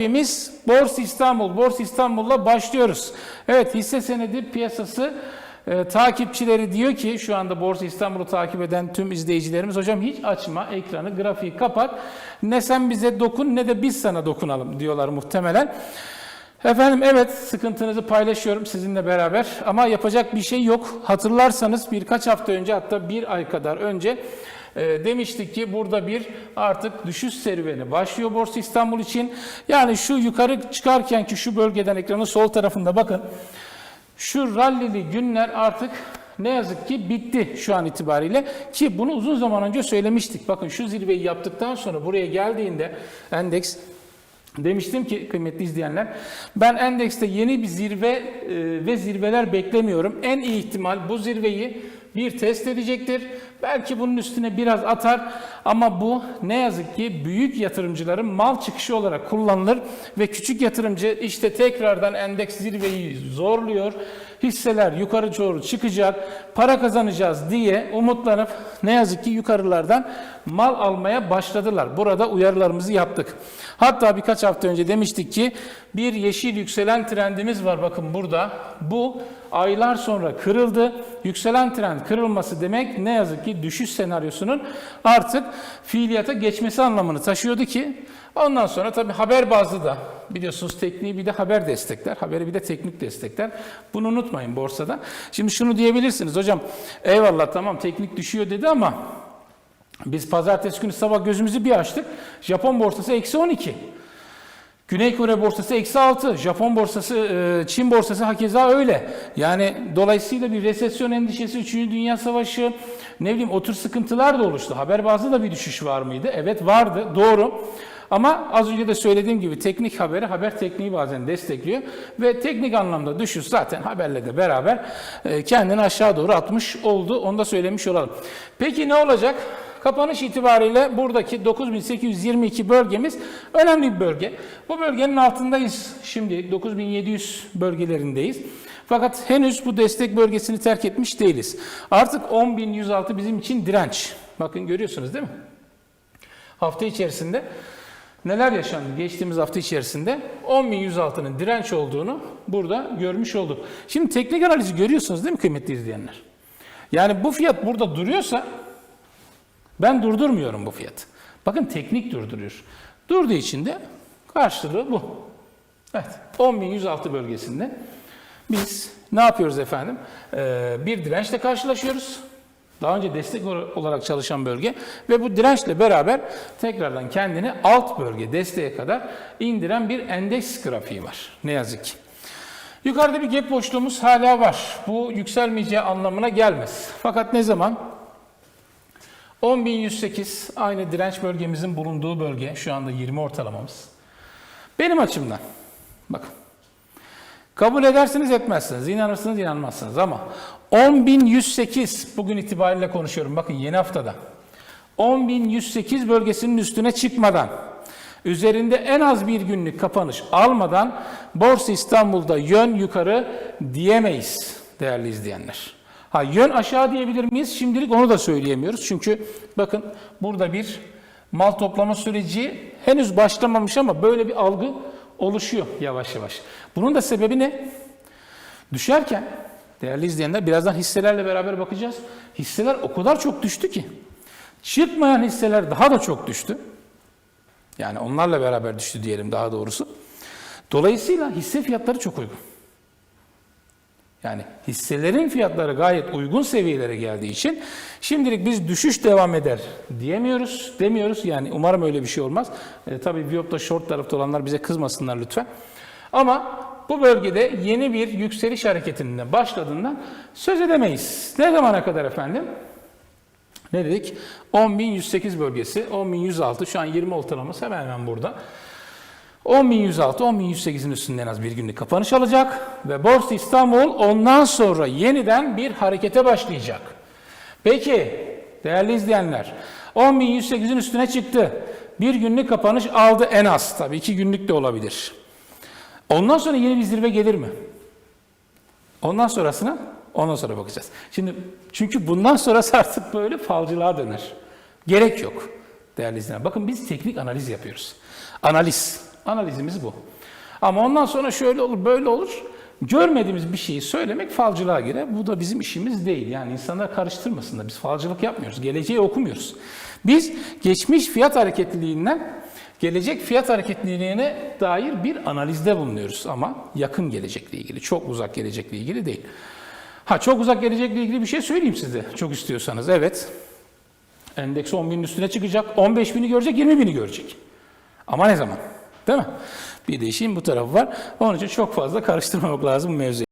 Biz Borsa İstanbul, Borsa İstanbul'la başlıyoruz. Evet hisse senedi piyasası e, takipçileri diyor ki şu anda Borsa İstanbul'u takip eden tüm izleyicilerimiz hocam hiç açma ekranı, grafiği kapat. Ne sen bize dokun ne de biz sana dokunalım diyorlar muhtemelen. Efendim evet sıkıntınızı paylaşıyorum sizinle beraber ama yapacak bir şey yok. Hatırlarsanız birkaç hafta önce hatta bir ay kadar önce demiştik ki burada bir artık düşüş serüveni başlıyor Borsa İstanbul için. Yani şu yukarı çıkarken ki şu bölgeden ekranın sol tarafında bakın şu rallili günler artık ne yazık ki bitti şu an itibariyle ki bunu uzun zaman önce söylemiştik. Bakın şu zirveyi yaptıktan sonra buraya geldiğinde endeks Demiştim ki kıymetli izleyenler, ben endekste yeni bir zirve e, ve zirveler beklemiyorum. En iyi ihtimal bu zirveyi bir test edecektir. Belki bunun üstüne biraz atar ama bu ne yazık ki büyük yatırımcıların mal çıkışı olarak kullanılır ve küçük yatırımcı işte tekrardan endeks zirveyi zorluyor. Hisseler yukarı doğru çıkacak, para kazanacağız diye umutlanıp ne yazık ki yukarılardan mal almaya başladılar. Burada uyarılarımızı yaptık. Hatta birkaç hafta önce demiştik ki bir yeşil yükselen trendimiz var bakın burada. Bu aylar sonra kırıldı. Yükselen trend kırılması demek ne yazık ki düşüş senaryosunun artık fiiliyata geçmesi anlamını taşıyordu ki ondan sonra tabii haber bazlı da biliyorsunuz tekniği bir de haber destekler. Haberi bir de teknik destekler. Bunu unutmayın borsada. Şimdi şunu diyebilirsiniz hocam eyvallah tamam teknik düşüyor dedi ama biz pazartesi günü sabah gözümüzü bir açtık. Japon borsası eksi 12. Güney Kore borsası eksi 6. Japon borsası, e, Çin borsası hakeza öyle. Yani dolayısıyla bir resesyon endişesi, 3. Dünya Savaşı, ne bileyim o tür sıkıntılar da oluştu. Haber bazlı da bir düşüş var mıydı? Evet vardı, doğru. Ama az önce de söylediğim gibi teknik haberi haber tekniği bazen destekliyor. Ve teknik anlamda düşüş zaten haberle de beraber e, kendini aşağı doğru atmış oldu. Onu da söylemiş olalım. Peki ne olacak? Kapanış itibariyle buradaki 9822 bölgemiz önemli bir bölge. Bu bölgenin altındayız. Şimdi 9700 bölgelerindeyiz. Fakat henüz bu destek bölgesini terk etmiş değiliz. Artık 10106 bizim için direnç. Bakın görüyorsunuz değil mi? Hafta içerisinde neler yaşandı geçtiğimiz hafta içerisinde 10.106'nın direnç olduğunu burada görmüş olduk. Şimdi teknik analizi görüyorsunuz değil mi kıymetli izleyenler? Yani bu fiyat burada duruyorsa ben durdurmuyorum bu fiyatı. Bakın teknik durduruyor. Durduğu için de karşılığı bu. Evet 10.106 bölgesinde biz ne yapıyoruz efendim? Ee, bir dirençle karşılaşıyoruz. Daha önce destek olarak çalışan bölge ve bu dirençle beraber tekrardan kendini alt bölge desteğe kadar indiren bir endeks grafiği var. Ne yazık ki. Yukarıda bir gap boşluğumuz hala var. Bu yükselmeyeceği anlamına gelmez. Fakat ne zaman? 10.108 aynı direnç bölgemizin bulunduğu bölge. Şu anda 20 ortalamamız. Benim açımdan bakın kabul edersiniz etmezsiniz, inanırsınız inanmazsınız ama 10.108 bugün itibariyle konuşuyorum bakın yeni haftada 10.108 bölgesinin üstüne çıkmadan üzerinde en az bir günlük kapanış almadan Borsa İstanbul'da yön yukarı diyemeyiz değerli izleyenler. Ha yön aşağı diyebilir miyiz? Şimdilik onu da söyleyemiyoruz. Çünkü bakın burada bir mal toplama süreci henüz başlamamış ama böyle bir algı oluşuyor yavaş yavaş. Bunun da sebebi ne? Düşerken değerli izleyenler birazdan hisselerle beraber bakacağız. Hisseler o kadar çok düştü ki çıkmayan hisseler daha da çok düştü. Yani onlarla beraber düştü diyelim daha doğrusu. Dolayısıyla hisse fiyatları çok uygun. Yani hisselerin fiyatları gayet uygun seviyelere geldiği için şimdilik biz düşüş devam eder diyemiyoruz, demiyoruz. Yani umarım öyle bir şey olmaz. E, tabii Viyop'ta short tarafta olanlar bize kızmasınlar lütfen. Ama bu bölgede yeni bir yükseliş hareketinin başladığından söz edemeyiz. Ne zamana kadar efendim? Ne dedik? 10.108 bölgesi, 10.106 şu an 20 ortalaması hemen hemen burada. 10.106, 10.108'in üstünde en az bir günlük kapanış alacak ve Borsa İstanbul ondan sonra yeniden bir harekete başlayacak. Peki değerli izleyenler 10.108'in üstüne çıktı. Bir günlük kapanış aldı en az tabii iki günlük de olabilir. Ondan sonra yeni bir zirve gelir mi? Ondan sonrasına ondan sonra bakacağız. Şimdi çünkü bundan sonrası artık böyle falcılığa döner. Gerek yok değerli izleyenler. Bakın biz teknik analiz yapıyoruz. Analiz. Analizimiz bu. Ama ondan sonra şöyle olur, böyle olur. Görmediğimiz bir şeyi söylemek falcılığa girer. Bu da bizim işimiz değil. Yani insanlar karıştırmasınlar. Biz falcılık yapmıyoruz. Geleceği okumuyoruz. Biz geçmiş fiyat hareketliliğinden gelecek fiyat hareketliliğine dair bir analizde bulunuyoruz. Ama yakın gelecekle ilgili, çok uzak gelecekle ilgili değil. Ha çok uzak gelecekle ilgili bir şey söyleyeyim size. Çok istiyorsanız. Evet. Endeks 10 binin üstüne çıkacak. 15 bini görecek, 20 bini görecek. Ama ne zaman? Değil mi? Bir de işin bu tarafı var. Onun için çok fazla karıştırmamak lazım bu mevzuyu.